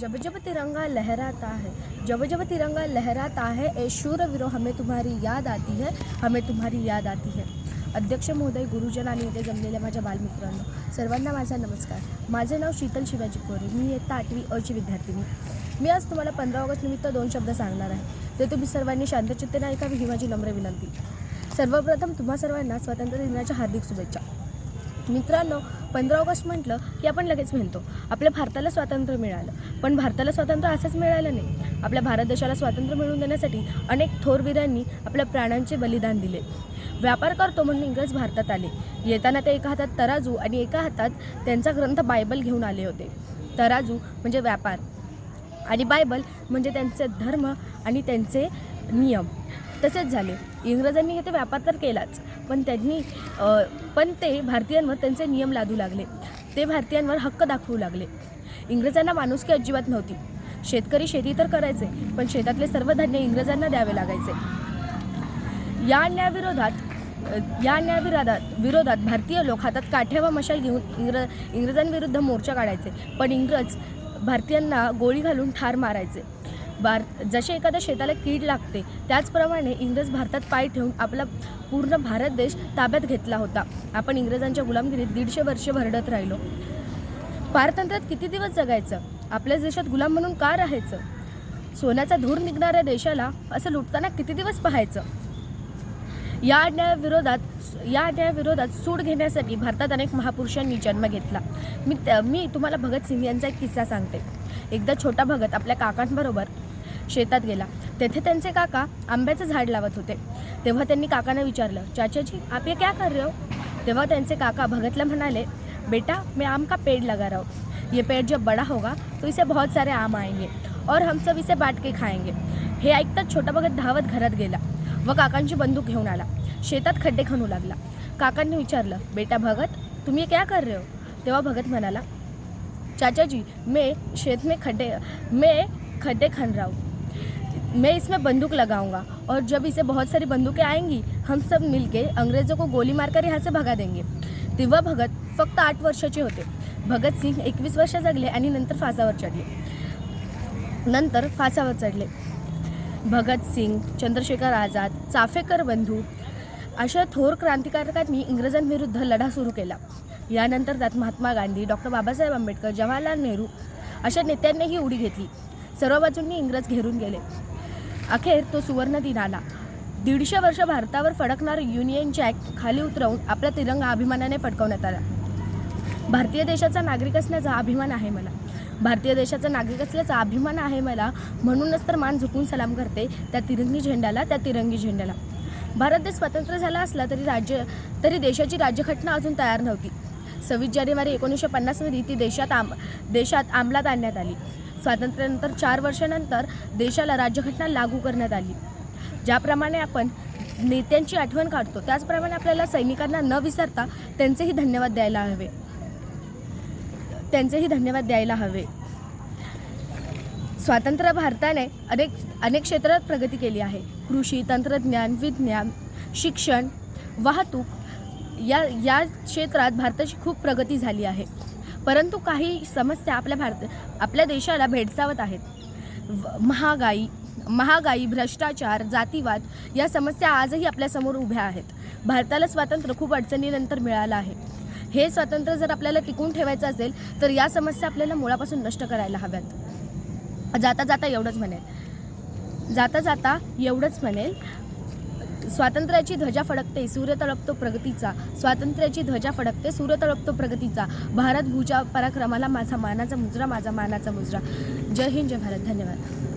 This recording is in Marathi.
जब जब तिरंगा लहराता है जब जब तिरंगा लहराता है ए शूर हमें तुम्हारी याद आती है हमें तुम्हारी याद आती है। अध्यक्ष महोदय गुरुजन आणि इथे जमलेल्या माझ्या बालमित्रांनो सर्वांना माझा नमस्कार. माझे नाव शीतल शिवाजी कोरे. मी इयत्ता आठवी अची विद्यार्थिनी. मी आज तुम्हाला पंधरा ऑगस्ट निमित्त दोन शब्द सांगणार आहे. ते तुम्ही सर्वांनी शांतचित्तेने ऐकावी ही माझी नम्र विनंती. सर्वप्रथम तुम्हा सर्वांना स्वातंत्र्य दिनाच्या हार्दिक शुभेच्छा. मित्रांनो पंधरा ऑगस्ट म्हटलं की आपण लगेच म्हणतो आपल्या भारताला स्वातंत्र्य मिळालं. पण भारताला स्वातंत्र्य असंच मिळालं नाही. आपल्या भारत देशाला स्वातंत्र्य मिळवून देण्यासाठी अनेक थोरवीरांनी आपल्या प्राणांचे बलिदान दिले. व्यापार करतो म्हणून इंग्रज भारतात आले. येताना ते एका हातात तराजू आणि एका हातात त्यांचा ग्रंथ बायबल घेऊन आले होते. तराजू म्हणजे व्यापार आणि बायबल म्हणजे त्यांचे धर्म आणि त्यांचे नियम. तसेच झाले. इंग्रजांनी इथे व्यापार तर केलाच. पण त्यांनी पण ते भारतीयांवर त्यांचे नियम लादू लागले. ते भारतीयांवर हक्क दाखवू लागले. इंग्रजांना माणुसकी अजिबात नव्हती. शेतकरी शेती तर करायचे पण शेतातले सर्व धान्य इंग्रजांना द्यावे लागायचे. या अन्यायाविरोधात या अन्यायाविरोधात विरोधात भारतीय लोक हातात काठ्या व मशाल घेऊन इंग्र इंग्रजांविरुद्ध मोर्चा काढायचे. पण इंग्रज भारतीयांना गोळी घालून ठार मारायचे. भार जसे एखाद्या शेताला कीड लागते त्याचप्रमाणे इंग्रज भारतात पाय ठेवून आपला पूर्ण भारत देश ताब्यात घेतला होता. आपण इंग्रजांच्या गुलामगिरीत दीडशे वर्ष भरडत राहिलो. पारतंत्र्यात किती दिवस जगायचं? आपल्याच देशात गुलाम म्हणून का राहायचं? सोन्याचा धूर निघणाऱ्या देशाला असं लुटताना किती दिवस पाहायचं? या अन्यायाविरोधात या अन्यायाविरोधात सूड घेण्यासाठी भारतात अनेक महापुरुषांनी जन्म घेतला. मी मी तुम्हाला भगतसिंग यांचा एक किस्सा सांगते. एकदा छोटा भगत आपल्या काकांबरोबर शेतात गेला. तेथे त्यांचे काका आंब्याचं झाड लावत होते. तेव्हा त्यांनी काकांना विचारलं चाचाजी आप ये क्या कर रहे हो? तेव्हा त्यांचे काका भगतला म्हणाले बेटा मैं आम का पेड़ लगा रहा हूँ. ये पेड़ जब बड़ा होगा तो इसे बहुत सारे आम आएंगे और हम सब इसे बाट के खाएंगे. हे ऐकताच छोटा भगत धावत घरात गेला व काकांची बंदूक घेऊन आला. शेतात खड्डे खणू लागला. काकांनी विचारलं बेटा भगत तुम्ही क्या कर रहे हो? तेव्हा भगत म्हणाला चाचाजी मैं खेत में खड्डे मैं खड्डे खन रहा हूँ. मैं इसमें बंदूक लगाऊंगा और जब इसे बहुत सारी बंदूकें आएंगी हम सब मिलके अंग्रेज़ों को गोली मारकर यहाँ से भगा देंगे। तेव्हा भगत फक्त आठ वर्षाचे होते। भगत सिंग एकवीस वर्ष जगले आणि नंतर फासावर चढले. नंतर फासावर चढले. भगत सिंग चंद्रशेखर आझाद चाफेकर बंधू अशा थोर क्रांतिकारकांनी इंग्रजांविरुद्ध लढा सुरू केला. यानंतर त्यात महात्मा गांधी डॉक्टर बाबासाहेब आंबेडकर जवाहरलाल नेहरू अशा नेत्यांनीही उडी घेतली. सर्व बाजूंनी इंग्रज घेरून गेले. अखेर तो सुवर्ण दिन आला दीडशे वर्ष भारतावर फडकणारं युनियन जॅक खाली उतरवून आपला तिरंगा अभिमानाने फडकवण्यात आला. भारतीय देशाचा नागरिक असण्याचा अभिमान आहे मला. भारतीय देशाचा नागरिक असल्याचा अभिमान आहे मला. म्हणूनच तर मान झुकून सलाम करते त्या तिरंगी झेंड्याला त्या तिरंगी झेंड्याला. भारत देश स्वतंत्र झाला असला तरी राज्य तरी देशाची राज्यघटना अजून तयार नव्हती. सव्वीस जानेवारी एकोणीसशे पन्नासमध्ये ती देशात आम देशात अंमलात आणण्यात आली. स्वातंत्र्यानंतर चार वर्षानंतर देशाला राज्यघटना लागू करण्यात आली. ज्याप्रमाणे आपण नेत्यांची आठवण काढतो त्याचप्रमाणे आपल्याला सैनिकांना न विसरता त्यांचेही धन्यवाद द्यायला हवे. त्यांचेही धन्यवाद द्यायला हवे. स्वातंत्र्य भारताने अनेक अनेक क्षेत्रात प्रगती केली आहे. कृषी तंत्रज्ञान विज्ञान शिक्षण वाहतूक या या क्षेत्रात भारताची खूप प्रगती झाली आहे. परंतु काही समस्या आपल्या भारत आपल्या देशाला भेडसावत आहेत. व- महागाई महागाई भ्रष्टाचार जातीवाद या समस्या आजही आपल्यासमोर उभ्या आहेत. भारताला स्वातंत्र्य खूप अडचणीनंतर मिळालं आहे. हे स्वातंत्र्य जर आपल्याला टिकून ठेवायचं असेल तर या समस्या आपल्याला मुळापासून नष्ट करायला हव्यात. जाता जाता एवढंच म्हणेल. जाता जाता एवढंच म्हणेल. स्वातंत्र्याची ध्वजा फडकते सूर्य तळपतो प्रगतीचा. स्वातंत्र्याची ध्वजा फडकते सूर्य तळपतो प्रगतीचा. भारत भूजा पराक्रमाला माझा मानाचा मुजरा माझा मानाचा मुजरा. जय हिंद जय भारत. धन्यवाद.